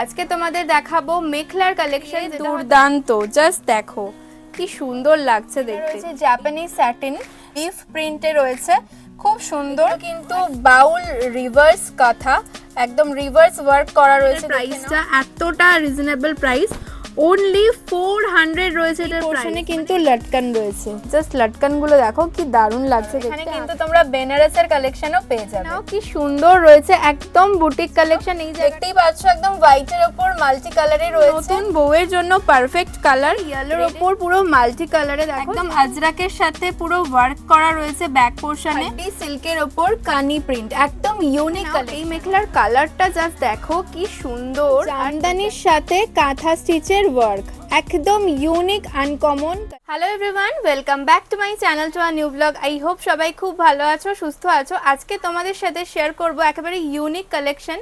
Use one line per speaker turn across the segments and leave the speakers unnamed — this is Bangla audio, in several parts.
আজকে তোমাদের দেখাবো মেখলার কালেকশন দুর্দান্ত জাস্ট দেখো। কি সুন্দর লাগছে দেখতে। জাপানিজ স্যাটিন লিফ প্রিন্টে রয়েছে। খুব সুন্দর কিন্তু বাউল রিভার্স কথা একদম রিভার্স ওয়ার্ক করা রয়েছে প্রাইসটা এতটা reasonable price only four hundred রয়েছে এটার পোর্শনে কিন্তু লটকান রয়েছে। জাস্ট লটকানগুলো দেখো কি দারুণ লাগছে এখানে কিন্তু তোমরা বেনারসের কালেকশনও পেয়ে যাবে। নাও কি সুন্দর রয়েছে একদম বুটিক কালেকশন এই দেখতেই পাচ্ছ একদম হোয়াইটের উপর মাল্টি কালারে রয়েছে। নতুন বউয়ের জন্য পারফেক্ট কালার ইয়েলোর উপর পুরো মাল্টি কালারে দেখো। একদম আজরাকের সাথে পুরো ওয়ার্ক করা রয়েছে ব্যাক পোর্শনে সিল্কের উপর কানি প্রিন্ট একদম ইউনিক কালার এই মেখলার কালারটা জাস্ট দেখো কি সুন্দর। জামদানির সাথে কাঁথা স্টিচের ওয়ার্ক একদম unique uncommon hello everyone welcome back to my channel to our new blog I hope সবাই খুব ভালো আছো, সুস্থ আছো। আজকে তোমাদের সাথে শেয়ার করব একেবারে ইউনিক কালেকশন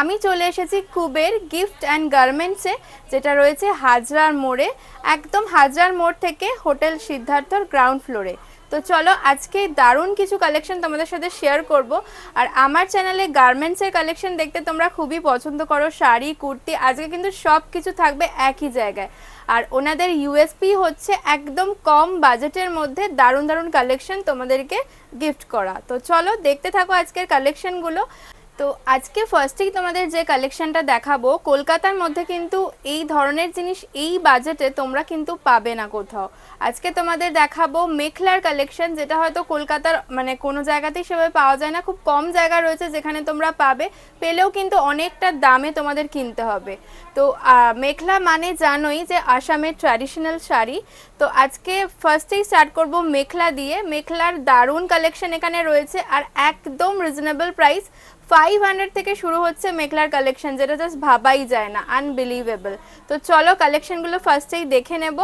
আমি চলে এসেছি কুবের গিফট অ্যান্ড গার্মেন্টসে যেটা রয়েছে হাজরার মোড়ে। একদম হাজরার মোড় থেকে হোটেল সিদ্ধার্থর গ্রাউন্ড ফ্লোরে তো চলো, আজকে দারুণ কিছু কালেকশন তোমাদের সাথে শেয়ার করব। আর আমার চ্যানেলে গার্মেন্টসের কালেকশন দেখতে তোমরা খুবই পছন্দ করো, শাড়ি, কুর্তি, আজকে কিন্তু সব কিছু থাকবে একই জায়গায়। আর ওনাদের ইউএসপি হচ্ছে একদম কম বাজেটের মধ্যে দারুণ দারুণ কালেকশন তোমাদেরকে গিফট করা। তো চলো, দেখতে থাকো আজকের কালেকশনগুলো তো আজকে ফার্স্টেই তোমাদের যে কালেকশনটা দেখাবো, কলকাতার মধ্যে কিন্তু এই ধরনের জিনিস, এই বাজেটে তোমরা কিন্তু পাবে না কোথাও। আজকে তোমাদের দেখাবো মেখলার কালেকশন যেটা হয়তো কলকাতার মানে কোনো জায়গাতেই সেভাবে পাওয়া যায় না, খুব কম জায়গা রয়েছে যেখানে তোমরা পাবে, পেলেও কিন্তু অনেকটা দামে তোমাদের কিনতে হবে। তো মেখলা মানে জানোই যে আসামের ট্র্যাডিশনাল শাড়ি। তো আজকে ফার্স্টেই স্টার্ট করব মেখলা দিয়ে। মেখলার দারুণ কালেকশন এখানে রয়েছে, আর একদম রিজনেবল প্রাইস ফাইভ হান্ড্রেড থেকে শুরু হচ্ছে মেখলার কালেকশন যেটা জাস্ট ভাবাই যায় না আনবিলিভেবল তো চলো কালেকশনগুলো ফার্স্টেই দেখে নেব।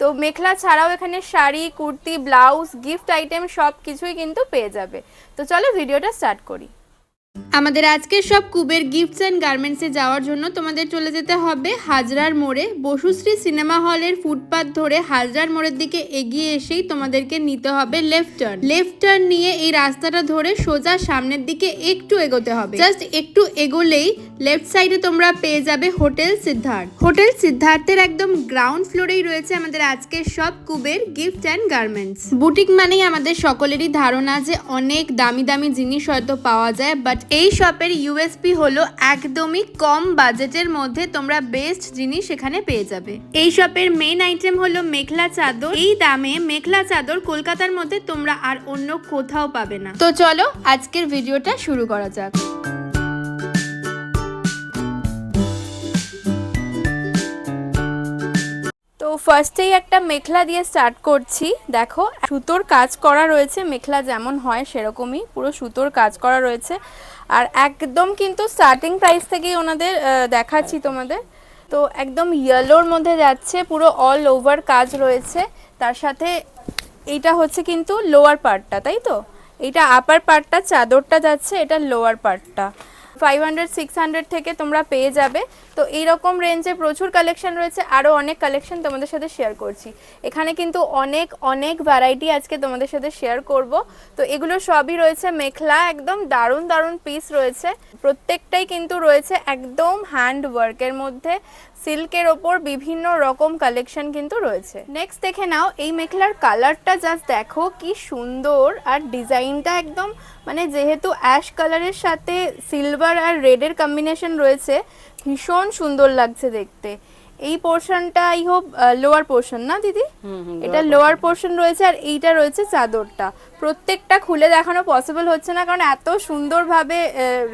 তো মেখলা ছাড়াও এখানে sari, kurti blouse gift item সব কিছুই কিন্তু পেয়ে যাবে। তো চলো ভিডিওটা স্টার্ট করি। আমাদের আজকের সব কুবের গিফটস অ্যান্ড গার্মেন্টসে যাওয়ার জন্য তোমাদের চলে যেতে হবে হাজরার মোড়ে। বসুশ্রী সিনেমা হলের ফুটপাথ ধরে হাজরার মোড়ের দিকে এগিয়ে এসেই তোমাদেরকে নিতে হবে লেফট টার্ন লেফট টার্ন নিয়ে এই রাস্তাটা ধরে সোজা সামনের দিকে একটু এগোতে হবে। জাস্ট একটু এগোলেই লেফট সাইডে তোমরা পেয়ে যাবে হোটেল সিদ্ধার্থ। হোটেল সিদ্ধার্থের একদম গ্রাউন্ড ফ্লোরেই রয়েছে আমাদের আজকের সব Kuber gift and garments boutique মানেই আমাদের সকলেরই ধারণা যে অনেক দামি দামি জিনিস হয়তো পাওয়া যায় বাট এই শপের ইউএসপি হলো একদমই কম বাজেটের মধ্যে তোমরা বেস্ট জিনিস এখানে পেয়ে যাবে। এই শপের মেইন আইটেম হলো মেখলা চাদর। এই দামে মেখলা চাদর কলকাতার মধ্যে তোমরা আর অন্য কোথাও পাবে না। তো চলো আজকের ভিডিওটা শুরু করা যাক। তো ফার্স্টেই একটা মেখলা দিয়ে স্টার্ট করছি। দেখো, সুতোর কাজ করা রয়েছে, মেখলা যেমন হয় সেরকমই পুরো সুতোর কাজ করা রয়েছে। আর একদম কিন্তু স্টার্টিং প্রাইস থেকেই ওনাদের দেখাচ্ছি তোমাদের। তো একদম ইয়েলোর মধ্যে যাচ্ছে, পুরো অল ওভার কাজ রয়েছে। তার সাথে এইটা হচ্ছে কিন্তু লোয়ার পার্টটা তাই তো? এটা আপার পার্টটা চাদরটা যাচ্ছে, এটা লোয়ার পার্টটা ফাইভ হান্ড্রেড সিক্স হান্ড্রেড থেকে তোমরা পেয়ে যাবে। তো এইরকম রেঞ্জে প্রচুর কালেকশন রয়েছে আরও অনেক কালেকশন তোমাদের সাথে শেয়ার করছি। এখানে কিন্তু অনেক অনেক ভ্যারাইটি আজকে তোমাদের সাথে শেয়ার করব। তো এগুলো সবই রয়েছে মেখলা, একদম দারুণ দারুণ পিস রয়েছে। প্রত্যেকটাই কিন্তু রয়েছে একদম হ্যান্ড ওয়ার্কের মধ্যে। সিল্কের ওপর বিভিন্ন রকম কালেকশন কিন্তু রয়েছে। নেক্সট দেখে নাও, এই মেখলার কালারটা জাস্ট দেখো, কি সুন্দর। আর ডিজাইনটা একদম মানে যেহেতু অ্যাশ কালারের সাথে সিলভার আর রেডের কম্বিনেশন রয়েছে ভীষণ সুন্দর লাগছে দেখতে। এই পোর্শনটা আই হোপ লোয়ার পোর্শন না দিদি? এটা লোয়ার পোর্শন রয়েছে আর এইটা রয়েছে চাদরটা। প্রত্যেকটা খুলে দেখানো পসিবল হচ্ছে না কারণ এত সুন্দরভাবে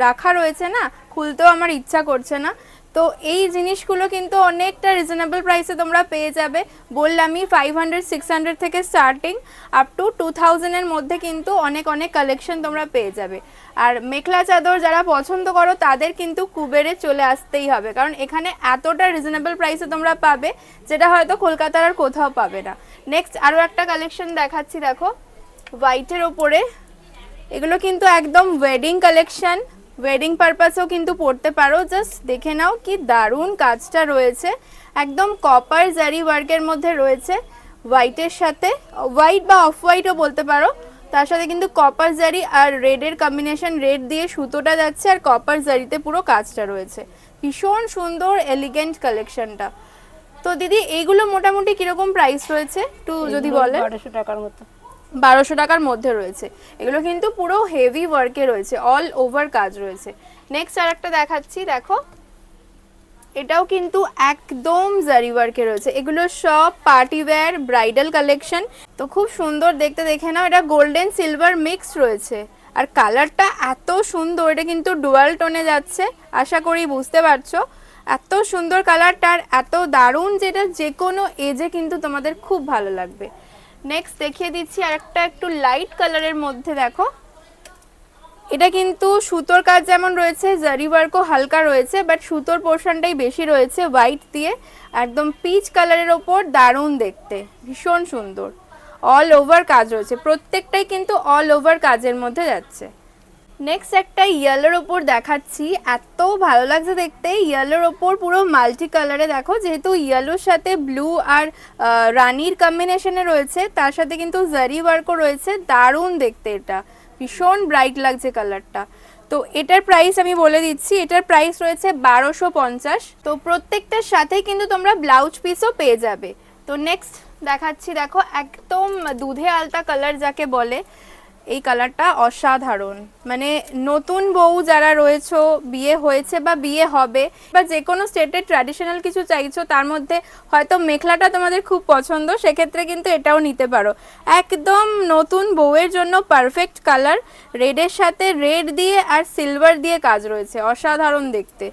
রাখা রয়েছে না খুলতেও আমার ইচ্ছা করছে না। তো এই জিনিসগুলো কিন্তু অনেকটা রিজনেবল প্রাইসে তোমরা পেয়ে যাবে। বললামই ফাইভ হান্ড্রেড সিক্স হান্ড্রেড থেকে স্টার্টিং আপ টু টু থাউজেন্ডের মধ্যে কিন্তু অনেক অনেক কালেকশন তোমরা পেয়ে যাবে। আর মেখলা চাদর যারা পছন্দ করো, তাদের কিন্তু কুবেরে চলে আসতেই হবে। কারণ এখানে এতটা রিজনেবল প্রাইসে তোমরা পাবে, যেটা হয়তো কলকাতার আর কোথাও পাবে না। নেক্সট আরও একটা কালেকশন দেখাচ্ছি, দেখো। হোয়াইটের ওপরে। এগুলো কিন্তু একদম ওয়েডিং কালেকশন ওয়েডিং পারপাসেও কিন্তু পড়তে পারো। জাস্ট দেখে নাও কি দারুণ কাজটা রয়েছে। একদম কপার জারি ওয়ার্কের মধ্যে রয়েছে। হোয়াইটের সাথে হোয়াইট বা অফ হোয়াইটও বলতে পারো। তার সাথে কিন্তু কপার জারি আর রেডের কম্বিনেশন রেড দিয়ে সুতোটা যাচ্ছে আর কপার জারিতে পুরো কাজটা রয়েছে। ভীষণ সুন্দর এলিগেন্ট কালেকশনটা তো দিদি এইগুলো মোটামুটি কীরকম প্রাইস রয়েছে? একটু যদি বলে
বারোশো টাকার মতো।
বারোশো টাকার মধ্যে রয়েছে। এগুলো কিন্তু পুরো হেভি ওয়ার্কে রয়েছে অল ওভার কাজ রয়েছে। নেক্সট আর একটা দেখাচ্ছি, দেখো। এটাও কিন্তু একদম জারি ওয়ার্কে রয়েছে। এগুলো সব পার্টি ওয়্যার ব্রাইডাল কালেকশন তো খুব সুন্দর দেখতে, দেখে নাও, এটা গোল্ডেন সিলভার মিক্স রয়েছে। আর কালারটা এত সুন্দর, এটা কিন্তু ডুয়াল টোনে যাচ্ছে, আশা করি বুঝতে পারছ। এত সুন্দর কালারটা আর এত দারুণ যেটা যে কোনো এজে কিন্তু তোমাদের খুব ভালো লাগবে। নেক্সট দেখিয়ে দিচ্ছি আর একটা একটু লাইট কালারের মধ্যে, দেখো। এটা কিন্তু সুতোর কাজ যেমন রয়েছে জারি ওয়ার্কও হালকা রয়েছে বাট সুতোর পোর্শনটাই বেশি রয়েছে হোয়াইট দিয়ে। একদম পিচ কালারের ওপর দারুণ দেখতে, ভীষণ সুন্দর। অল ওভার কাজ রয়েছে, প্রত্যেকটাই কিন্তু অল ওভার কাজের মধ্যে যাচ্ছে। নেক্সট একটা ইয়েলোর ওপর দেখাচ্ছি। এত ভালো লাগছে দেখতে। ইয়েলোর ওপর পুরো মাল্টি কালারে দেখো, যেহেতু ইয়েলোর সাথে ব্লু আর রানির কম্বিনেশনে রয়েছে, তার সাথে কিন্তু জারি ওয়ার্কও রয়েছে। দারুণ দেখতে এটা। ভীষণ ব্রাইট লাগছে কালারটা তো এটার প্রাইস আমি বলে দিচ্ছি, এটার প্রাইস রয়েছে বারোশো পঞ্চাশ। তো প্রত্যেকটার সাথে কিন্তু তোমরা ব্লাউজ পিসও পেয়ে যাবে। তো নেক্সট দেখাচ্ছি, দেখো, একদম দুধে আলতা কালার যাকে বলে। এই কালারটা অসাধারণ। মানে নতুন বউ যারা রয়েছে, বিয়ে হয়েছে বা বিয়ে হবে বা যে কোনো স্টেটের ট্র্যাডিশনাল কিছু চাইছো, তার মধ্যে হয়তো মেখলাটা তোমাদের খুব পছন্দ, সেক্ষেত্রে কিন্তু এটাও নিতে পারো। একদম নতুন বউয়ের জন্য পারফেক্ট কালার রেডের সাথে রেড দিয়ে আর সিলভার দিয়ে কাজ রয়েছে, অসাধারণ দেখতে।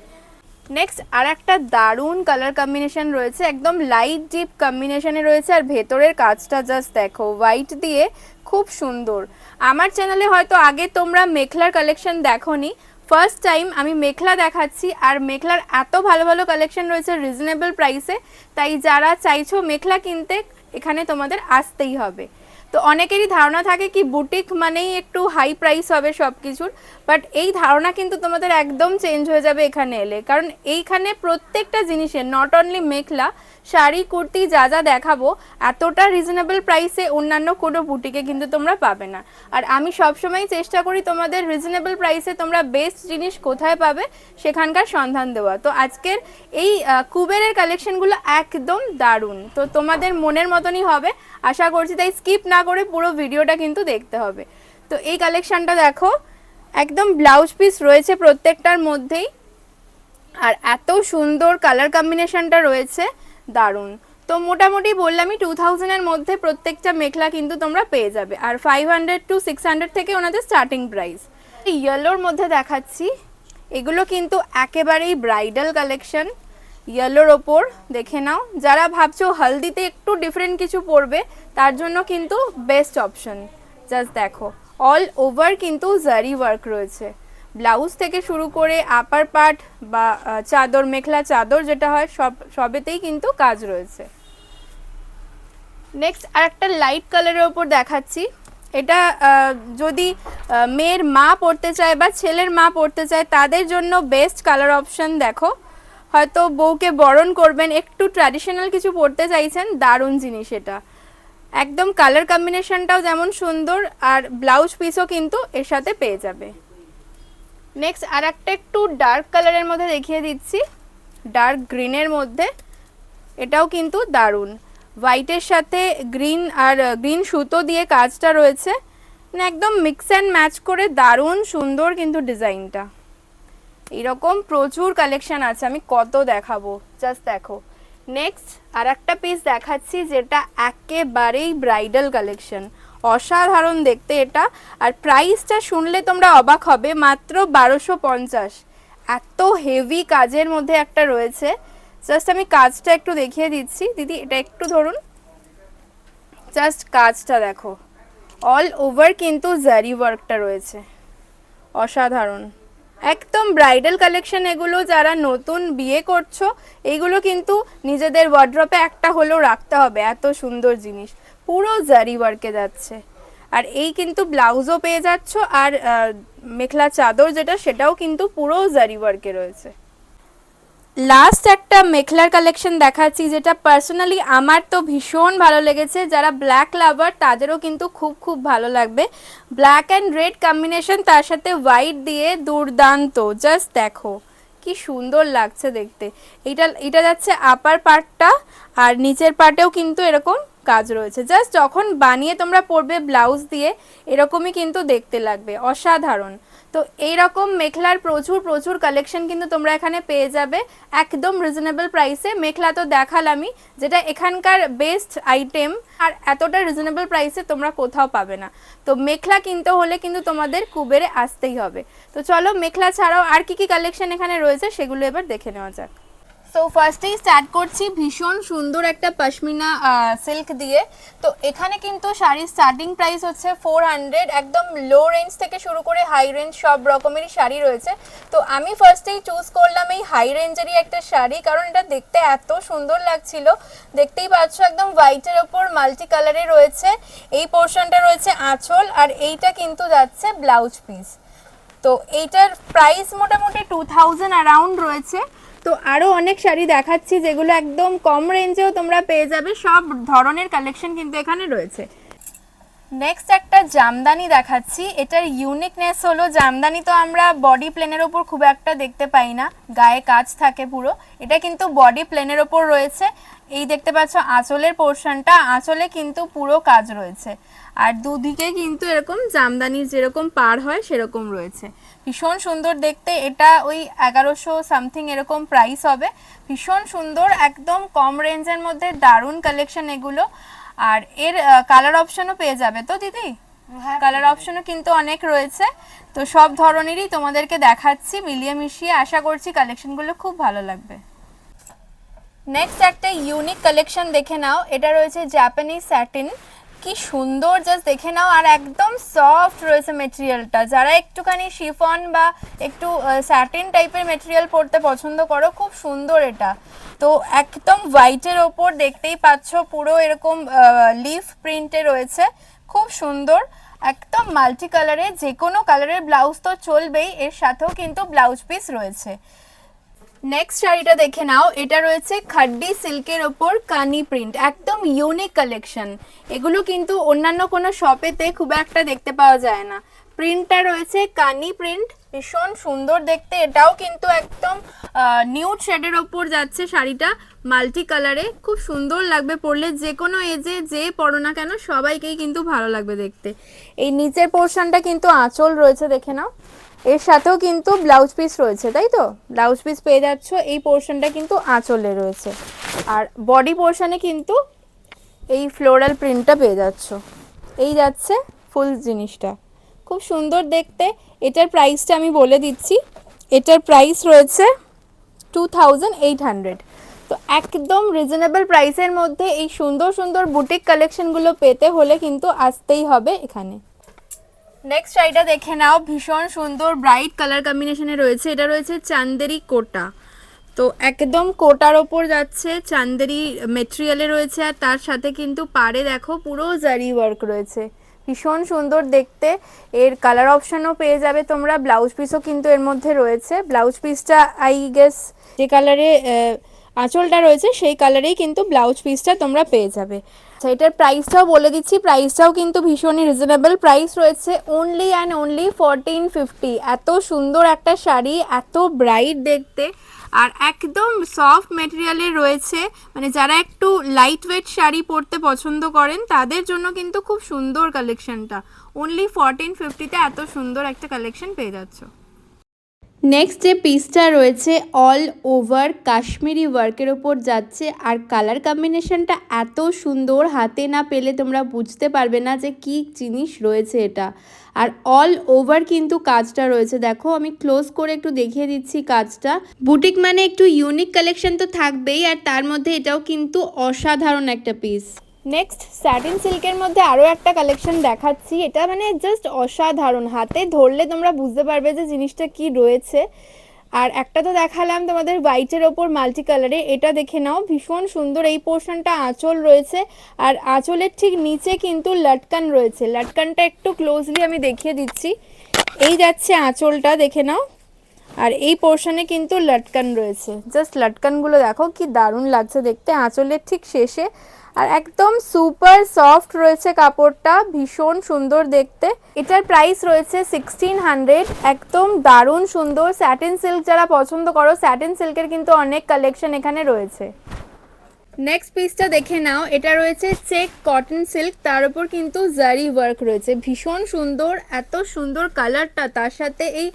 নেক্সট আর একটা দারুণ কালার কম্বিনেশন রয়েছে, একদম লাইট ডিপ কম্বিনেশনে রয়েছে, আর ভেতরের কাজটা জাস্ট দেখো হোয়াইট দিয়ে, খুব সুন্দর। আমার চ্যানেলে হয়তো আগে তোমরা মেখলার কালেকশন দেখোনি। ফার্স্ট টাইম আমি মেখলা দেখাচ্ছি আর মেখলার এত ভালো ভালো কালেকশন রয়েছে রিজনেবল প্রাইসে তাই যারা চাইছো মেখলা কিনতে, এখানে তোমাদের আসতেই হবে। তো অনেকেরই ধারণা থাকে কি বুটিক মানেই একটু হাই প্রাইস হবে সব কিছুর বাট এই ধারণা কিন্তু তোমাদের একদম চেঞ্জ হয়ে যাবে এখানে এলে। কারণ এইখানে প্রত্যেকটা জিনিসের নট অনলি মেখলা শাড়ি, কুর্তি যা যা দেখাবো, এতটা রিজনেবল প্রাইসে অন্যান্য কোনো বুটিকে কিন্তু তোমরা পাবে না। আর আমি সবসময় চেষ্টা করি তোমাদের রিজনেবল প্রাইসে তোমরা বেস্ট জিনিস কোথায় পাবে সেখানকার সন্ধান দেওয়া। তো আজকের এই কুবেরের কালেকশনগুলো একদম দারুণ। তো তোমাদের মনের মতনই হবে। আশা করছি তাই স্কিপ না করে পুরো ভিডিওটা কিন্তু দেখতে হবে। তো এই কালেকশনটা দেখো, একদম ব্লাউজ পিস রয়েছে প্রত্যেকটার মধ্যেই। আর এত সুন্দর কালার কম্বিনেশনটা রয়েছে। দারুণ। তো মোটামুটি বললামই টু থাউজেন্ডের মধ্যে প্রত্যেকটা মেখলা কিন্তু তোমরা পেয়ে যাবে। আর five hundred to six hundred থেকে ওনাদের স্টার্টিং প্রাইস ইয়েলোর মধ্যে দেখাচ্ছি। এগুলো কিন্তু একেবারেই ব্রাইডাল কালেকশন ইয়েলোর ওপর দেখে নাও। যারা ভাবছ হলদিতে একটু ডিফারেন্ট কিছু পরবে, তার জন্য কিন্তু বেস্ট অপশন জাস্ট দেখো অল ওভার কিন্তু জারি ওয়ার্ক রয়েছে। ব্লাউজ থেকে শুরু করে আপার পার্ট বা চাদর, মেখলা চাদর যেটা হয়, সব, সবেতেই কিন্তু কাজ রয়েছে। নেক্সট আর একটা লাইট কালারের ওপর দেখাচ্ছি। এটা যদি মেয়ের মা পড়তে চায় বা ছেলের মা পড়তে চায়, তাদের জন্য বেস্ট কালার অপশন দেখো। হয়তো বউকে বরণ করবেন, একটু ট্র্যাডিশনাল কিছু পড়তে চাইছেন, দারুণ জিনিস এটা। একদম কালার কম্বিনেশনটাও যেমন সুন্দর, আর ব্লাউজ পিসও কিন্তু এর সাথে পেয়ে যাবে। নেক্সট আর একটা একটু ডার্ক কালারের মধ্যে দেখিয়ে দিচ্ছি। ডার্ক গ্রিনের মধ্যে। এটাও কিন্তু দারুণ। হোয়াইটের সাথে গ্রিন আর গ্রিন সুতো দিয়ে কাজটা রয়েছে। মানে একদম মিক্স অ্যান্ড ম্যাচ করে দারুণ সুন্দর কিন্তু ডিজাইনটা। এরকম প্রচুর কালেকশন আছে, আমি কত দেখাবো? জাস্ট দেখো। নেক্সট আর একটা পিস দেখাচ্ছি যেটা একেবারেই ব্রাইডাল কালেকশন অসাধারণ দেখতে এটা। আর প্রাইসটা শুনলে তোমরা অবাক হবে, মাত্র বারোশো পঞ্চাশ। এত হেভি কাজের মধ্যে একটা রয়েছে। জাস্ট আমি কাজটা একটু দেখিয়ে দিচ্ছি। দিদি, এটা একটু ধরুন। জাস্ট কাজটা দেখো। অল ওভার কিন্তু জারি ওয়ার্কটা রয়েছে। অসাধারণ। একদম ব্রাইডাল কালেকশন এগুলো যারা নতুন বিয়ে করছ এইগুলো কিন্তু নিজেদের ওয়ার্ড্রপে একটা হলেও রাখতে হবে। এত সুন্দর জিনিস। পুরো জারি ওয়ার্কে যাচ্ছে। আর এই কিন্তু ব্লাউজও পেয়ে যাচ্ছ, আর মেখলা চাদর যেটা, সেটাও কিন্তু পুরো জারি ওয়ার্কে রয়েছে। লাস্ট একটা মেখলার কালেকশন দেখাচ্ছি, যেটা পার্সোনালি আমার তো ভীষণ ভালো লেগেছে। যারা ব্ল্যাক লাভার তাদেরও কিন্তু খুব খুব ভালো লাগবে। ব্ল্যাক অ্যান্ড রেড কম্বিনেশন তার সাথে হোয়াইট দিয়ে দুর্দান্ত। জাস্ট দেখো, কি সুন্দর লাগছে দেখতে। এটা এটা যাচ্ছে আপার পার্টটা আর নিচের পার্টেও কিন্তু এরকম কাজ রয়েছে। জাস্ট যখন বানিয়ে তোমরা পরবে ব্লাউজ দিয়ে, এরকমই কিন্তু দেখতে লাগবে। অসাধারণ। তো এইরকম মেখলার প্রচুর প্রচুর কালেকশন কিন্তু তোমরা এখানে পেয়ে যাবে। একদম রিজনেবল প্রাইসে মেখলা তো দেখালামই, যেটা এখানকার বেস্ট আইটেম আর এতটা রিজনেবল প্রাইসে তোমরা কোথাও পাবে না। তো মেখলা কিনতে হলে কিন্তু তোমাদের কুবেরে আসতেই হবে। তো চলো, মেখলা ছাড়াও আর কি কি কালেকশন এখানে রয়েছে, সেগুলো এবার দেখে নেওয়া যাক। সো ফার্স্টেই স্টার্ট করছি ভীষণ সুন্দর একটা পশমিনা সিল্ক দিয়ে। তো এখানে কিন্তু শাড়ির স্টার্টিং প্রাইস হচ্ছে ফোর হান্ড্রেড একদম লো রেঞ্জ থেকে শুরু করে হাই রেঞ্জ সব রকমেরই শাড়ি রয়েছে। তো আমি ফার্স্টেই চুজ করলাম এই হাই রেঞ্জেরই একটা শাড়ি, কারণ এটা দেখতে এত সুন্দর লাগছিল। দেখতেই পাচ্ছ একদম হোয়াইটের ওপর মাল্টি কালারে রয়েছে। এই পোর্শনটা রয়েছে আঁচল আর এইটা কিন্তু যাচ্ছে ব্লাউজ পিস তো এইটার প্রাইস মোটামুটি টু থাউজেন্ড অ্যারাউন্ড রয়েছে। তো আরও অনেক শাড়ি দেখাচ্ছি যেগুলো একদম কম রেঞ্জেও তোমরা পেয়ে যাবে। সব ধরনের কালেকশন কিন্তু এখানে রয়েছে। নেক্সট একটা জামদানি দেখাচ্ছি। এটার ইউনিকনেস হলো, জামদানি তো আমরা বডি প্লেনের ওপর খুব একটা দেখতে পাই না। গায়ে কাজ থাকে পুরো। এটা কিন্তু বডি প্লেনের ওপর রয়েছে। এই দেখতে পাচ্ছ, আঁচলের পোর্শনটা আঁচলে কিন্তু পুরো কাজ রয়েছে। আর দুদিকে কিন্তু এরকম জামদানির যেরকম পার হয় সেরকম রয়েছে। ভীষণ সুন্দর দেখতে। এটা ওই এগারোশো সামথিং এরকম প্রাইস হবে। ভীষণ সুন্দর একদম কম রেঞ্জের মধ্যে দারুণ কালেকশন এগুলো। আর এর কালার অপশনও পেয়ে যাবে তো দিদি? কালার অপশনও কিন্তু অনেক রয়েছে। তো সব ধরনেরই তোমাদেরকে দেখাচ্ছি মিলিয়ে মিশিয়ে আশা করছি কালেকশনগুলো খুব ভালো লাগবে। নেক্সট একটা ইউনিক কালেকশন দেখে নাও। এটা রয়েছে জাপানিজ স্যাটিন কি সুন্দর জাস্ট দেখে নাও। আর একদম সফট রয়েছে মেটেরিয়ালটা যারা একটুখানি শিফন বা একটু স্যাটিন টাইপের মেটেরিয়াল পরতে পছন্দ করো, খুব সুন্দর এটা। তো একদম হোয়াইটের ওপর দেখতেই পাচ্ছ, পুরো এরকম লিফ প্রিন্টে রয়েছে। খুব সুন্দর। একদম মাল্টি কালারে যে কোনো কালারের ব্লাউজ তো চলবেই, এর সাথেও কিন্তু ব্লাউজ পিস রয়েছে। নেক্সট শাড়িটা দেখে নাও। এটা রয়েছে খাড্ডি সিল্কের ওপর কানি প্রিন্ট একদম ইউনিক কালেকশন এগুলো কিন্তু অন্যান্য কোনো শপেতে খুব একটা দেখতে পাওয়া যায় না। প্রিন্টটা রয়েছে কানি প্রিন্ট ভীষণ সুন্দর দেখতে। এটাও কিন্তু একদম নিউড শেডের ওপর যাচ্ছে শাড়িটা মাল্টি কালারে খুব সুন্দর লাগবে পরলে যে কোনো এজে যে পরো না কেন, সবাইকেই কিন্তু ভালো লাগবে দেখতে। এই নিচের পোর্শনটা কিন্তু আঁচল রয়েছে, দেখে নাও। এর সাথেও কিন্তু ব্লাউজ পিস রয়েছে, তাই তো? ব্লাউজ পিস পেয়ে যাচ্ছ, এই পোর্শনটা কিন্তু আঁচলে রয়েছে। আর বডি পোর্শনে কিন্তু এই ফ্লোরাল প্রিন্টটা পেয়ে যাচ্ছ। এই যাচ্ছে ফুল জিনিসটা। খুব সুন্দর দেখতে। এটার প্রাইসটা আমি বলে দিচ্ছি। এটার প্রাইস রয়েছে টু থাউজেন্ড এইট হান্ড্রেড তো একদম রিজনেবল প্রাইসের মধ্যে এই সুন্দর সুন্দর বুটিক কালেকশনগুলো পেতে হলে কিন্তু আসতেই হবে এখানে। নেক্সট শাড়িটা দেখে নাও, ভীষণ সুন্দর ব্রাইট কালার কম্বিনেশনে রয়েছে। এটা রয়েছে চান্দেরি কোটা। তো একদম কোটার ওপর যাচ্ছে, চান্দেরি মেটেরিয়ালে রয়েছে আর তার সাথে কিন্তু পাড়ে দেখো পুরো জারি ওয়ার্ক রয়েছে। ভীষণ সুন্দর দেখতে। এর কালার অপশানও পেয়ে যাবে তোমরা। ব্লাউজ পিসও কিন্তু এর মধ্যে রয়েছে। ব্লাউজ পিসটা আই গেস যে কালারে আঁচলটা রয়েছে, সেই কালারেই কিন্তু ব্লাউজ পিসটা তোমরা পেয়ে যাবে। আচ্ছা এটার প্রাইসটাও বলে দিচ্ছি। প্রাইসটাও কিন্তু ভীষণই রিজনেবল প্রাইস রয়েছে only and only fourteen fifty এত সুন্দর একটা শাড়ি, এত ব্রাইট দেখতে। আর একদম সফট মেটেরিয়ালের রয়েছে। মানে যারা একটু লাইট ওয়েট শাড়ি পরতে পছন্দ করেন, তাদের জন্য কিন্তু খুব সুন্দর কালেকশনটা অনলি ফোরটিন ফিফটিতে এত সুন্দর একটা কালেকশন পেয়ে যাচ্ছ। নেক্সট যে পিসটা রয়েছে অল ওভার কাশ্মীরি ওয়ার্কের ওপর যাচ্ছে। আর কালার কম্বিনেশনটা এত সুন্দর, হাতে না পেলে তোমরা বুঝতে পারবে না যে কি জিনিস রয়েছে এটা। আর অল ওভার কিন্তু কাজটা রয়েছে। দেখো, আমি ক্লোজ করে একটু দেখিয়ে দিচ্ছি কাজটা। বুটিক মানে একটু ইউনিক কালেকশন তো থাকবেই, আর তার মধ্যে এটাও কিন্তু অসাধারণ একটা পিস নেক্সট স্যাটিন সিল্কের মধ্যে আরও একটা কালেকশন দেখাচ্ছি। এটা মানে জাস্ট অসাধারণ। হাতে ধরলে তোমরা বুঝতে পারবে যে জিনিসটা কি রয়েছে। আর একটা তো দেখালাম তোমাদের হোয়াইটের ওপর মাল্টি কালারে এটা দেখে নাও, ভীষণ সুন্দর এই পোর্শনটা আঁচল রয়েছে। আর আঁচলের ঠিক নিচে কিন্তু লটকান রয়েছে। লটকানটা একটু ক্লোজলি আমি দেখিয়ে দিচ্ছি। এই যাচ্ছে আঁচলটা, দেখে নাও। আর এই পোর্শনে কিন্তু লটকান রয়েছে। জাস্ট লটকানগুলো দেখো, কি দারুণ লাগছে দেখতে। আঁচলের ঠিক শেষে আর একদম সুপার সফট রয়েছে কাপড়টা, ভীষণ সুন্দর দেখতে। এটার প্রাইস রয়েছে সিক্সটিন হান্ড্রেড একদম দারুণ সুন্দর স্যাটিন সিল্ক যারা পছন্দ করো স্যাটিন সিল্কের কিন্তু অনেক কালেকশন এখানে রয়েছে। নেক্সট পিসটা দেখে নাও, এটা রয়েছে চেক কটন সিল্ক তার উপর কিন্তু জারি ওয়ার্ক রয়েছে। ভীষণ সুন্দর, এত সুন্দর কালারটা তার সাথে এই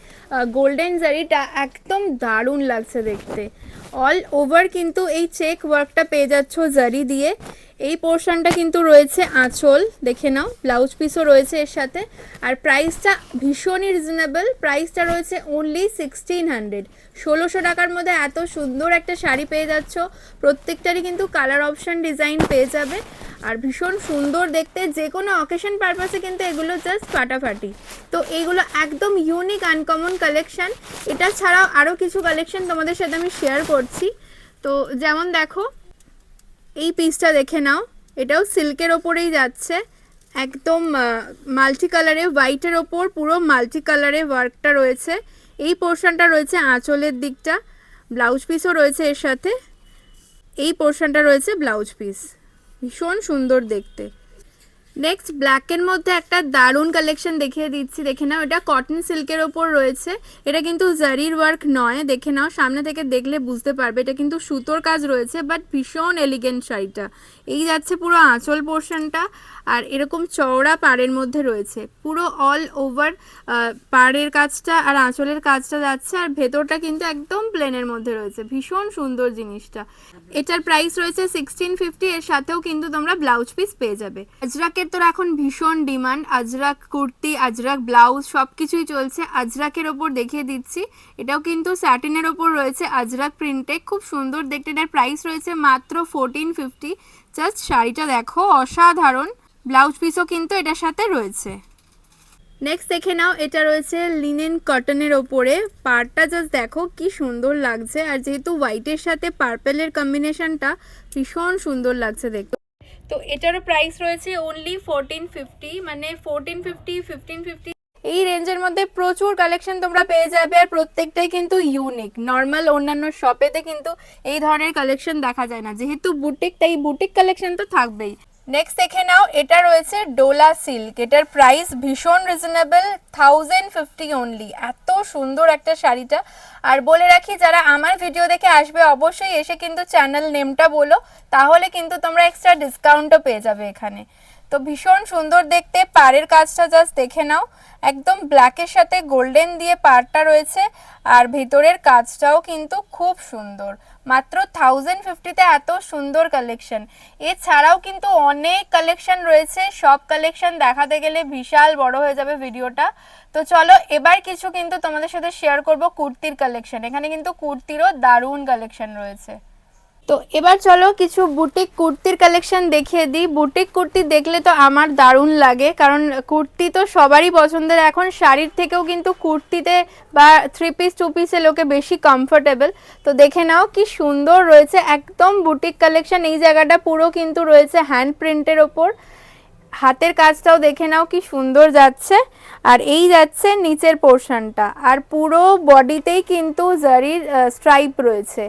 গোল্ডেন জারিটা একদম দারুণ লাগছে দেখতে। অল ওভার কিন্তু এই চেক ওয়ার্কটা পেয়ে যাচ্ছ জারি দিয়ে। এই পোর্শনটা কিন্তু রয়েছে আঁচল, দেখে নাও, ব্লাউজ পিসও রয়েছে এর সাথে। আর প্রাইসটা ভীষণই রিজনেবল প্রাইসটা রয়েছে অনলি সিক্সটিন হান্ড্রেড ষোলোশো টাকার মধ্যে এত সুন্দর একটা শাড়ি পেয়ে যাচ্ছ, প্রত্যেকটারই কিন্তু কালার অপশান ডিজাইন পেয়ে যাবে। আর ভীষণ সুন্দর দেখতে যে কোনো অকেশন পারপাসে কিন্তু এগুলো জাস্ট ফাটাফাটি। তো এইগুলো একদম ইউনিক আনকমন কালেকশান এটা ছাড়াও আরও কিছু কালেকশন তোমাদের সাথে আমি শেয়ার করছি। তো যেমন দেখো এই পিসটা দেখে নাও। এটাও সিল্কের ওপরেই যাচ্ছে। একদম মাল্টি কালারে হোয়াইটের ওপর পুরো মাল্টি কালারে ওয়ার্কটা রয়েছে। এই পোর্শনটা রয়েছে আঁচলের দিকটা। ব্লাউজ পিসও রয়েছে এর সাথে। এই পোর্শনটা রয়েছে ব্লাউজ পিস ভীষণ সুন্দর দেখতে। নেক্সট ব্ল্যাকের মধ্যে একটা দারুণ কালেকশন দেখিয়ে দিচ্ছি। দেখে নাও, এটা কটন সিল্কের ওপর রয়েছে। এটা কিন্তু জারির ওয়ার্ক নয়, দেখে নাও। সামনে থেকে দেখলে বুঝতে পারবে, এটা কিন্তু সুতোর কাজ রয়েছে বাট ভীষণ এলিগেন্ট শাড়িটা। এই যাচ্ছে পুরো আঁচল পোর্শনটা আর এরকম চওড়া পাড়ের মধ্যে রয়েছে। পুরো অল ওভার পাড়ের কাজটা আর আঁচলের কাজটা যাচ্ছে আর ভেতরটা কিন্তু একদম প্লেনের মধ্যে রয়েছে। ভীষণ সুন্দর জিনিসটা। এটার প্রাইস রয়েছে সিক্সটিন ফিফটি এর সাথেও কিন্তু তোমরা ব্লাউজ পিস পেয়ে যাবে। আজরাকের তো এখন ভীষণ ডিমান্ড আজরাক কুর্তি, আজরাক ব্লাউজ সব কিছুই চলছে। আজরাকের ওপর দেখিয়ে দিচ্ছি। এটাও কিন্তু স্যাটিনের ওপর রয়েছে। আজরাক প্রিন্টে খুব সুন্দর দেখতে। এটার প্রাইস রয়েছে মাত্র ফোরটিন ফিফটি জাস্ট শাড়িটা দেখো, অসাধারণ। ব্লাউজ পিসও কিন্তু এটার সাথে রয়েছে। নেক্সট দেখে নাও, এটা রয়েছে লিনেন কটনের ওপরে। পাড়টা জাস্ট দেখো, কি সুন্দর লাগছে। আর যেহেতু হোয়াইটের সাথে পার্পেলের কম্বিনেশনটা ভীষণ সুন্দর লাগছে দেখতে। তো এটারও প্রাইস রয়েছে অনলি ফোরটিন ফিফটি মানে ফোরটিন ফিফটি ফিফটিন ফিফটি এই রেঞ্জের মধ্যে প্রচুর কালেকশন তোমরা পেয়ে যাবে আর প্রত্যেকটাই কিন্তু ইউনিক নর্মাল অন্যান্য শপেতে কিন্তু এই ধরনের কালেকশন দেখা যায় না। যেহেতু বুটিক তাই বুটিক কালেকশন তো থাকবেই। নেক্সট দেখে নাও, এটা রয়েছে ডোলা সিল্ক এটার প্রাইস ভীষণ রিজনেবল থাউজেন্ড ফিফটি অনলি এত সুন্দর একটা শাড়িটা। আর বলে রাখি, যারা আমার ভিডিও দেখে আসবে, অবশ্যই এসে কিন্তু চ্যানেল নেমটা বলো। তাহলে কিন্তু তোমরা এক্সট্রা ডিসকাউন্টও পেয়ে যাবে এখানে। তো ভীষণ সুন্দর দেখতে, পাড়ের কাজটা জাস্ট দেখে নাও। একদম ব্ল্যাকের সাথে গোল্ডেন দিয়ে পাড়টা রয়েছে, আর ভেতরের কাজটাও কিন্তু খুব সুন্দর। মাত্র থাউজেন্ড ফিফটিতে এত সুন্দর কালেকশন এছাড়াও কিন্তু অনেক কালেকশন রয়েছে, সব কালেকশন দেখাতে গেলে বিশাল বড় হয়ে যাবে ভিডিওটা। তো চলো, এবার কিছু কিন্তু তোমাদের সাথে শেয়ার করব কুর্তির কালেকশন এখানে কিন্তু কুর্তিরও দারুণ কালেকশন রয়েছে। তো এবার চলো কিছু বুটিক কুর্তির কালেকশন দেখিয়ে দিই। বুটিক কুর্তি দেখলে তো আমার দারুণ লাগে, কারণ কুর্তি তো সবারই পছন্দের। এখন শাড়ির থেকেও কিন্তু কুর্তিতে বা থ্রি পিস টু পিসে লোকে বেশি কমফোর্টেবল তো দেখে নাও কি সুন্দর রয়েছে একদম বুটিক কালেকশন এই জায়গাটা পুরো কিন্তু রয়েছে হ্যান্ড প্রিন্টের ওপর। হাতের কাজটাও দেখে নাও কি সুন্দর যাচ্ছে। আর এই যাচ্ছে নিচের পোর্শনটা আর পুরো বডিতেই কিন্তু জারির স্ট্রাইপ রয়েছে।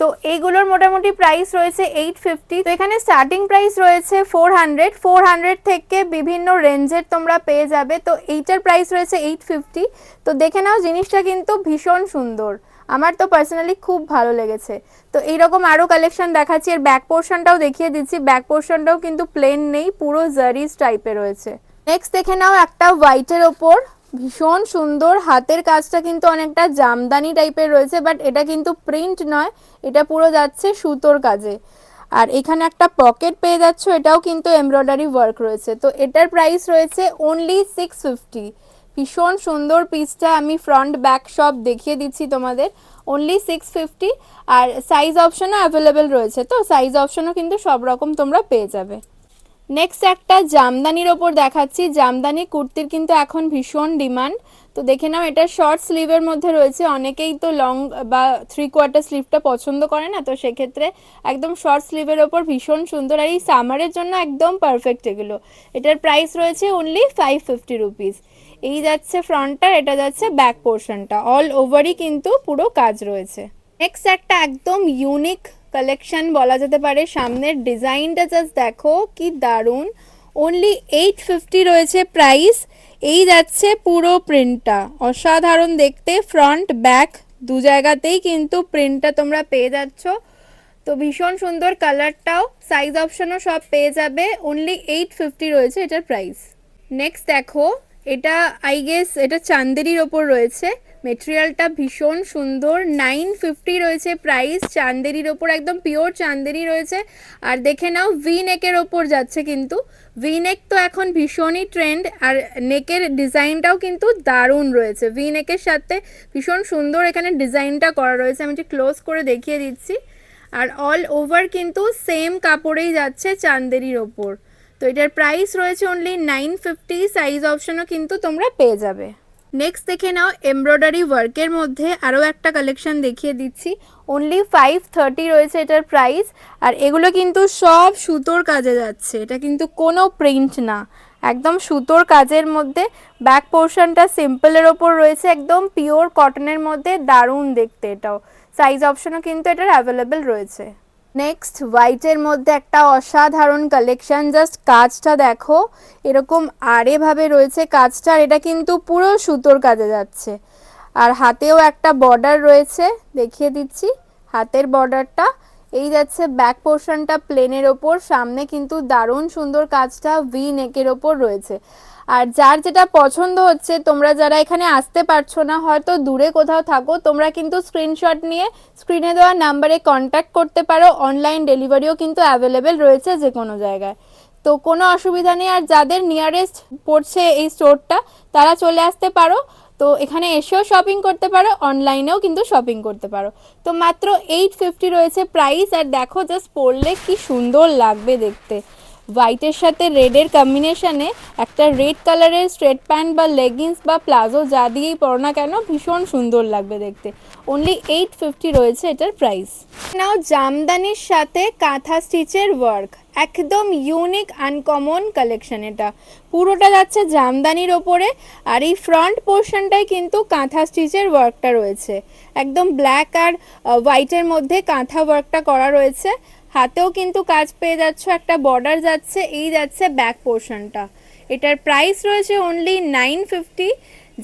তো এইগুলোর মোটামুটি প্রাইস রয়েছে এইট ফিফটি তো এখানে স্টার্টিং প্রাইস রয়েছে ফোর হান্ড্রেড ফোর হান্ড্রেড থেকে বিভিন্ন রেঞ্জের তোমরা পেয়ে যাবে। তো এইটার প্রাইস রয়েছে এইট ফিফটি তো দেখে নাও জিনিসটা কিন্তু ভীষণ সুন্দর। আমার তো পার্সোনালি খুব ভালো লেগেছে। তো এইরকম আরও কালেকশন দেখাচ্ছি। এর ব্যাক পোর্শনটাও দেখিয়ে দিচ্ছি। ব্যাক পোর্শনটাও কিন্তু প্লেন নেই, পুরো জারিস টাইপের রয়েছে। নেক্সট দেখে নাও একটা হোয়াইটের ওপর। ভীষণ সুন্দর। হাতের কাজটা কিন্তু অনেকটা জামদানি টাইপের রয়েছে, বাট এটা কিন্তু প্রিন্ট নয়, এটা পুরো যাচ্ছে সুতোর কাজে। আর এখানে একটা পকেট পেয়ে যাচ্ছ, এটাও কিন্তু এমব্রয়ডারি ওয়ার্ক রয়েছে। তো এটার প্রাইস রয়েছে অনলি সিক্স ফিফটি ভীষণ সুন্দর পিসটা আমি ফ্রন্ট ব্যাক সব দেখিয়ে দিচ্ছি তোমাদের। অনলি সিক্স ফিফটি আর সাইজ অপশনও অ্যাভেলেবেল রয়েছে, তো সাইজ অপশনও কিন্তু সব রকম তোমরা পেয়ে যাবে। নেক্সট একটা জামদানির ওপর দেখাচ্ছি। জামদানি, কুর্তির কিন্তু এখন ভীষণ ডিমান্ড। তো দেখে নাও, এটা শর্ট স্লিভের মধ্যে রয়েছে। অনেকেই তো লং বা থ্রি কোয়ার্টার স্লিভটা পছন্দ করে না, তো সেক্ষেত্রে একদম শর্ট স্লিভের ওপর ভীষণ সুন্দর। আর এই সামারের জন্য একদম পারফেক্ট এগুলো। এটার প্রাইস রয়েছে অনলি ফাইভ ফিফটি রুপিস এই যাচ্ছে ফ্রন্টটা এটা যাচ্ছে ব্যাক পোর্শনটা অল ওভারই কিন্তু পুরো কাজ রয়েছে। নেক্সট একটা একদম ইউনিক কালেকশন বলা যেতে পারে। সামনের ডিজাইনটা জাস্ট দেখো, কি দারুণ। অনলি এইট ফিফটি রয়েছে প্রাইস এই যাচ্ছে পুরো প্রিন্টটা অসাধারণ দেখতে ফ্রন্ট ব্যাক দু জায়গাতেই কিন্তু প্রিন্টটা তোমরা পেয়ে যাচ্ছ। তো ভীষণ সুন্দর কালারটাও সাইজ অপশনও সব পেয়ে যাবে। অনলি এইট ফিফটি রয়েছে এটার প্রাইস নেক্সট দেখো, এটা আই গেস এটা চান্দেরির ওপর রয়েছে। মেটেরিয়ালটা ভীষণ সুন্দর। নাইন ফিফটি রয়েছে প্রাইস চান্দেরির ওপর একদম পিওর চান্দেরি রয়েছে। আর দেখে নাও ভি নেকের ওপর যাচ্ছে কিন্তু। ভি নেক তো এখন ভীষণই ট্রেন্ড আর নেকের ডিজাইনটাও কিন্তু দারুণ রয়েছে। ভি নেকের সাথে ভীষণ সুন্দর এখানে ডিজাইনটা করা রয়েছে। আমি একটু ক্লোজ করে দেখিয়ে দিচ্ছি। আর অল ওভার কিন্তু সেম কাপড়েই যাচ্ছে চান্দেরির ওপর। তো এটার প্রাইস রয়েছে অনলি নাইন ফিফটি সাইজ অপশনও কিন্তু তোমরা পেয়ে যাবে। নেক্সট দেখে নাও এমব্রয়ডারি ওয়ার্কের মধ্যে আরও একটা কালেকশন দেখিয়ে দিচ্ছি। অনলি ফাইভ থার্টি রয়েছে এটার প্রাইস আর এগুলো কিন্তু সব সুতোর কাজে যাচ্ছে। এটা কিন্তু কোনো প্রিন্ট না। একদম সুতোর কাজের মধ্যে ব্যাক পোর্শনটা সিম্পলের ওপর রয়েছে, একদম পিওর কটনের মধ্যে, দারুণ দেখতে এটাও। সাইজ অপশনও কিন্তু এটার অ্যাভেলেবেল রয়েছে। নেক্সট হোয়াইটের মধ্যে একটা অসাধারণ কালেকশন জাস্ট কাজটা দেখো, এরকম আড়েভাবে রয়েছে কাজটা, আর এটা কিন্তু পুরো সুতোর কাজে যাচ্ছে। আর হাতেও একটা বর্ডার রয়েছে, দেখিয়ে দিচ্ছি, হাতের বর্ডারটা এই যাচ্ছে ব্যাক পোর্শনটা প্লেনের ওপর, সামনে কিন্তু দারুণ সুন্দর কাজটা ভি নেকের ওপর রয়েছে। আর যার যেটা পছন্দ হচ্ছে, তোমরা যারা এখানে আসতে পারছ না, হয়তো দূরে কোথাও থাকো, তোমরা কিন্তু স্ক্রিনশট নিয়ে স্ক্রিনে দেওয়া নাম্বারে কন্ট্যাক্ট করতে পারো। অনলাইন ডেলিভারিও কিন্তু অ্যাভেলেবেল রয়েছে যে কোনো জায়গায়। তো কোনো অসুবিধা নেই। আর যাদের নিয়ারেস্ট পড়ছে এই স্টোরটা তারা চলে আসতে পারো। তো এখানে এসেও শপিং করতে পারো অনলাইনেও কিন্তু শপিং করতে পারো। তো মাত্র এইট ফিফটি রয়েছে প্রাইস আর দেখো জাস্ট পরলে কি সুন্দর লাগবে দেখতে। হোয়াইটের সাথে রেডের কম্বিনেশনে একটা রেড কালারের স্ট্রেট প্যান্ট বা লেগিংস বা প্লাজো যা দিয়েই পরো না কেন ভীষণ সুন্দর লাগবে দেখতে। অনলি এইট ফিফটি রয়েছে এটার প্রাইস নাও জামদানির সাথে কাঁথা স্টিচের ওয়ার্ক একদম ইউনিক আনকমন কালেকশন এটা। পুরোটা যাচ্ছে জামদানির ওপরে, আর এই ফ্রন্ট পোর্শনটাই কিন্তু কাঁথা স্টিচের ওয়ার্কটা রয়েছে। একদম ব্ল্যাক আর হোয়াইটের মধ্যে কাঁথা ওয়ার্কটা করা রয়েছে। হাতেও কিন্তু কাজ পেয়ে যাচ্ছ, একটা বর্ডার যাচ্ছে, এই যাচ্ছে ব্যাক পোর্শনটা এটার প্রাইস রয়েছে only nine fifty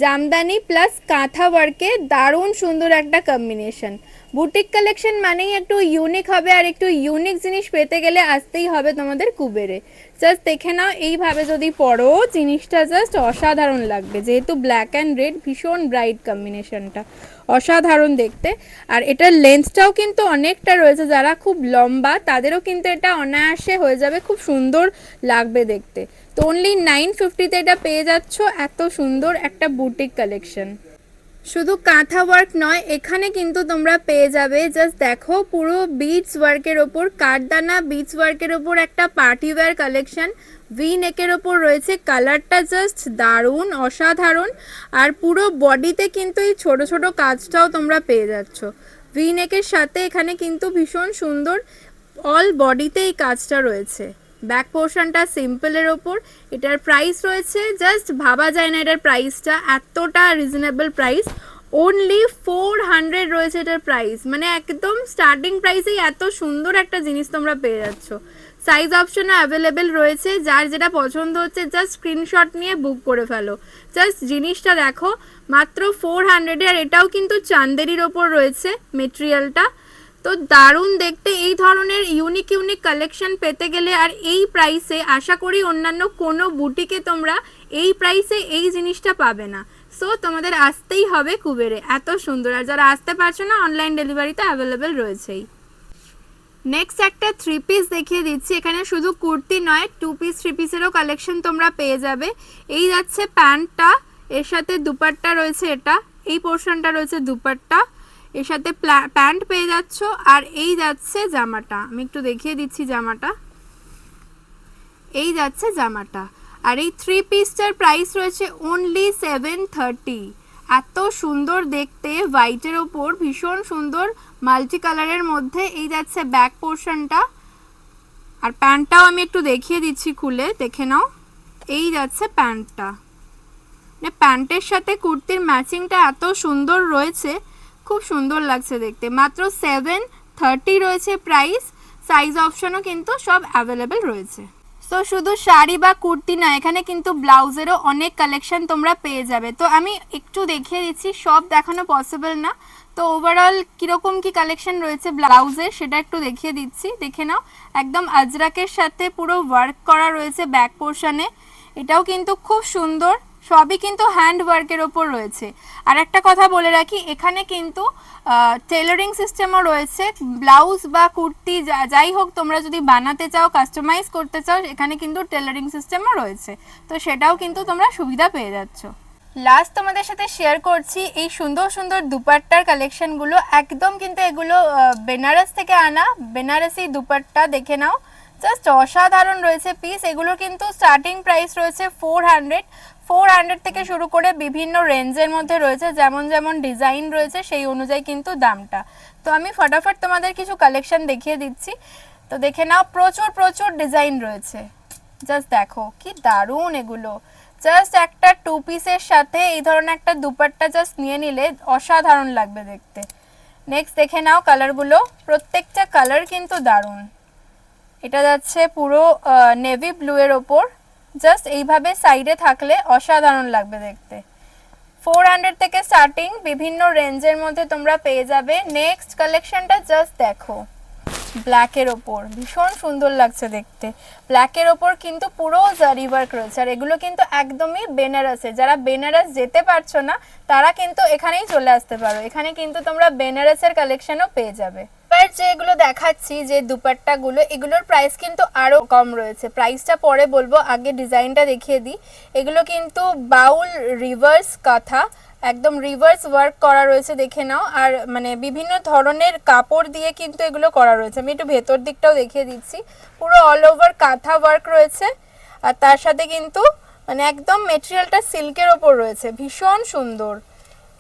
jamdani plus kantha ওয়ার্কে দারুণ সুন্দর একটা কম্বিনেশন বুটিক কালেকশন মানেই একটু ইউনিক হবে আর একটু ইউনিক জিনিস পেতে গেলে আসতেই হবে তোমাদের কুবেরে। জাস্ট দেখে নাও, এইভাবে যদি পড়ো জিনিসটা জাস্ট অসাধারণ লাগবে। যেহেতু ব্ল্যাক অ্যান্ড রেড ভীষণ ব্রাইট কম্বিনেশনটা অসাধারণ দেখতে। আর এটার লেন্সটাও কিন্তু অনেকটা রয়েছে, যারা খুব লম্বা, তাদেরও কিন্তু এটা অনায়াসে হয়ে যাবে, খুব সুন্দর লাগবে দেখতে। তো অনলি নাইন ফিফটিতে এটা পেয়ে যাচ্ছ, এত সুন্দর একটা বুটিক কালেকশন শুধু কাঁথা ওয়ার্ক নয়, এখানে কিন্তু তোমরা পেয়ে যাবে জাস্ট দেখো, পুরো বিটস ওয়ার্কের ওপর কাঠদানা বিটস ওয়ার্কের ওপর একটা পার্টি ওয়্যার কালেকশন ভি নেকের ওপর রয়েছে কালারটা জাস্ট দারুণ, অসাধারণ। আর পুরো বডিতে কিন্তু এই ছোট ছোট কাজটাও তোমরা পেয়ে যাচ্ছ। ভি নেকের সাথে এখানে কিন্তু ভীষণ সুন্দর অল বডিতে এই কাজটা রয়েছে। ব্যাক পোর্শনটা সিম্পলের ওপর। এটার প্রাইস রয়েছে জাস্ট ভাবা যায় না এটার প্রাইসটা এতটা reasonable price only four hundred রয়েছে এটার প্রাইস মানে একদম স্টার্টিং প্রাইসেই এত সুন্দর একটা জিনিস তোমরা পেয়ে যাচ্ছ। সাইজ অপশনও অ্যাভেলেবেল রয়েছে। যার যেটা পছন্দ হচ্ছে জাস্ট স্ক্রিনশট নিয়ে বুক করে ফেলো। জাস্ট জিনিসটা দেখো, মাত্র ফোর হান্ড্রেডে আর এটাও কিন্তু চান্দেরির ওপর রয়েছে মেটেরিয়ালটা তো দারুণ দেখতে, এই ধরনের ইউনিক ইউনিক কালেকশন পেতে গেলে আর এই প্রাইসে আশা করি অন্যান্য কোনো বুটিকে তোমরা এই প্রাইসে এই জিনিসটা পাবে না। সো তোমাদের আসতেই হবে কুবেরে। এত সুন্দর। আর যারা আসতে পারছ না অনলাইন ডেলিভারিতে অ্যাভেলেবেল রয়েছেই। নেক্সট একটা থ্রি পিস দেখিয়ে দিচ্ছি। এখানে শুধু কুর্তি নয় টু পিস থ্রি পিসেরও কালেকশন তোমরা পেয়ে যাবে। এই যাচ্ছে প্যান্টটা, এর সাথে দুপাট্টা রয়েছে এটা। এই পোর্শনটা রয়েছে দুপাট্টা। এর সাথে প্যান্ট পেয়ে যাচ্ছ। আর এই যাচ্ছে জামাটা। আমি একটু দেখিয়ে দিচ্ছি জামাটা। এই যাচ্ছে জামাটা। আর এই থ্রি পিসটার প্রাইস রয়েছে অনলি সেভেন থার্টি এত সুন্দর দেখতে হোয়াইটের ওপর ভীষণ সুন্দর মাল্টি কালারের মধ্যে এই যাচ্ছে ব্যাক পোর্শনটা আর প্যান্টটাও আমি একটু দেখিয়ে দিচ্ছি খুলে, দেখে নাও। এই যাচ্ছে প্যান্টটা। মানে প্যান্টের সাথে কুর্তির ম্যাচিংটা এত সুন্দর রয়েছে, খুব সুন্দর লাগছে দেখতে। মাত্র সেভেন থার্টি রয়েছে প্রাইস সাইজ অপশনও কিন্তু সব অ্যাভেলেবেল রয়েছে। তো শুধু শাড়ি বা কুর্তি না, এখানে কিন্তু ব্লাউজেরও অনেক কালেকশন তোমরা পেয়ে যাবে। তো আমি একটু দেখিয়ে দিচ্ছি, সব দেখানো পসিবল না। তো ওভারঅল কীরকম কি কালেকশন রয়েছে ব্লাউজের সেটা একটু দেখিয়ে দিচ্ছি, দেখে নাও। একদম আজরাকের সাথে পুরো ওয়ার্ক করা রয়েছে ব্যাক পোর্শনে এটাও কিন্তু খুব সুন্দর, সবই কিন্তু হ্যান্ড ওয়ার্কের ওপর রয়েছে। আর একটা কথা বলে রাখি, এখানে কিন্তু টেলারিং সিস্টেমও রয়েছে। ব্লাউজ বা কুর্তি যা- যাই হোক তোমরা যদি বানাতে চাও কাস্টমাইজ করতে চাও, এখানে কিন্তু টেলারিং সিস্টেমও রয়েছে। তো সেটাও কিন্তু তোমরা সুবিধা পেয়ে যাচ্ছ। লাস্ট তোমাদের সাথে শেয়ার করছি, এই সুন্দর সুন্দর দুপাট্টার কালেকশনগুলো একদম কিন্তু এগুলো বেনারস থেকে আনা, বেনারসি দুপাট্টা দেখে নাও। জাস্ট অসাধারণ রয়েছে পিস এগুলো কিন্তু স্টার্টিং প্রাইস রয়েছে ফোর হান্ড্রেড ফোর হান্ড্রেড থেকে শুরু করে বিভিন্ন রেঞ্জের মধ্যে রয়েছে, যেমন যেমন ডিজাইন রয়েছে, সেই অনুযায়ী কিন্তু দামটা। তো আমি ফটাফট তোমাদের কিছু কালেকশন দেখিয়ে দিচ্ছি। তো দেখে নাও, প্রচুর প্রচুর ডিজাইন রয়েছে। জাস্ট দেখো, কি দারুণ এগুলো। জাস্ট একটা টু পিসের সাথে এই ধরনের একটা দুপাট্টা জাস্ট নিয়ে নিলে অসাধারণ লাগবে দেখতে। নেক্সট দেখে নাও কালারগুলো প্রত্যেকটা কালার কিন্তু দারুণ। এটা যাচ্ছে পুরো নেভি ব্লু এর ওপর। জাস্ট এইভাবে সাইডে থাকলে অসাধারণ লাগবে দেখতে। ফোর হান্ড্রেড থেকে স্টার্টিং বিভিন্ন রেঞ্জের মধ্যে তোমরা পেয়ে যাবে। নেক্সট কালেকশনটা জাস্ট দেখো। ব্ল্যাকের ওপর। ভীষণ সুন্দর লাগছে দেখতে। ব্ল্যাকের ওপর কিন্তু পুরো জারি ওয়ার্ক রয়েছে। আর এগুলো কিন্তু একদমই বেনারসে। যারা বেনারস যেতে পারছ না, তারা কিন্তু এখানেই চলে আসতে পারো। এখানে কিন্তু তোমরা বেনারসের কালেকশনও পেয়ে যাবে। এবার যেগুলো দেখাচ্ছি, যে দুপাট্টাগুলো, এগুলোর প্রাইস কিন্তু আরও কম রয়েছে। প্রাইসটা পরে বলব, আগে ডিজাইনটা দেখিয়ে দিই। এগুলো কিন্তু বাউল রিভার্স কাঁথা। একদম রিভার্স ওয়ার্ক করা রয়েছে, দেখে নাও। আর মানে বিভিন্ন ধরনের কাপড় দিয়ে কিন্তু এগুলো করা রয়েছে। আমি একটু ভেতর দিকটাও দেখিয়ে দিচ্ছি। পুরো অল ওভার কাঁথা ওয়ার্ক রয়েছে। আর তার সাথে কিন্তু মানে একদম মেটেরিয়ালটা সিল্কের ওপর রয়েছে। ভীষণ সুন্দর।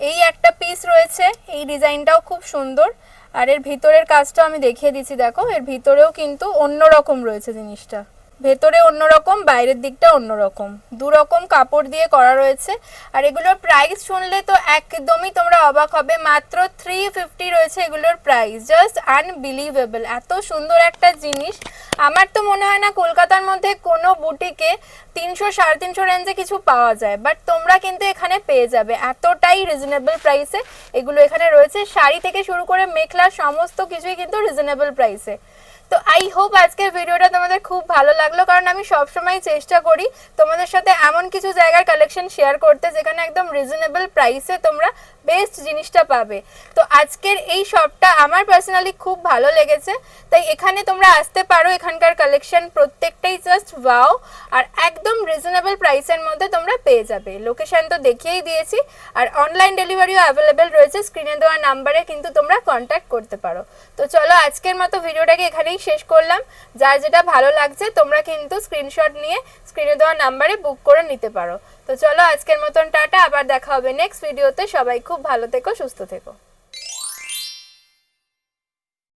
এই একটা পিস রয়েছে। এই ডিজাইনটাও খুব সুন্দর। আর এর ভিতরের কাজটাও আমি দেখিয়ে দিচ্ছি, দেখো। এর ভিতরেও কিন্তু অন্য রকম রয়েছে জিনিসটা। ভেতরে অন্যরকম, বাইরের দিকটা অন্যরকম। দু রকম কাপড় দিয়ে করা রয়েছে। আর এগুলোর প্রাইস শুনলে তো একদমই তোমরা অবাক হবে। মাত্র থ্রি ফিফটি রয়েছে এগুলোর প্রাইস জাস্ট আনবিলিভেবল এত সুন্দর একটা জিনিস। আমার তো মনে হয় না কলকাতার মধ্যে কোনো বুটিকে তিনশো, সাড়ে তিনশো রেঞ্জে কিছু পাওয়া যায়। বাট তোমরা কিন্তু এখানে পেয়ে যাবে। এতটাই রিজনেবল প্রাইসে এগুলো এখানে রয়েছে। শাড়ি থেকে শুরু করে মেখলা, সমস্ত কিছুই কিন্তু রিজনেবল প্রাইসে তো আই হোপ আজকের ভিডিওটা তোমাদের খুব ভালো লাগল, কারণ আমি সবসময় চেষ্টা করি তোমাদের সাথে এমন কিছু জায়গার কালেকশন শেয়ার করতে যেখানে একদম রিজনেবল প্রাইসে তোমরা বেস্ট জিনিসটা পাবে। তো আজকের এই শপটা আমার পার্সোনালি খুব ভালো লেগেছে, তাই এখানে তোমরা আসতে পারো এখানকার কালেকশন প্রত্যেকটাই জাস্ট ওয়াও আর একদম রিজনেবল প্রাইসের মধ্যে তোমরা পেয়ে যাবে। লোকেশন তো দেখিয়েই দিয়েছি, আর অনলাইন ডেলিভারিও অ্যাভেলেবেল রয়েছে স্ক্রিনে দেওয়া নাম্বারে কিন্তু তোমরা কন্ট্যাক্ট করতে পারো। তো চলো আজকের মতো ভিডিওটাকে এখানেই শেষ করলাম। যার যেটা ভালো লাগছে, তোমরা কিন্তু স্ক্রিনশট নিয়ে স্ক্রিনে দেওয়া নাম্বারে বুক করে নিতে পারো। তো চলো আজকের মতন টাটা, আবার দেখা হবে নেক্সট ভিডিওতে সবাই খুব ভালো থেকো, সুস্থ থেকো।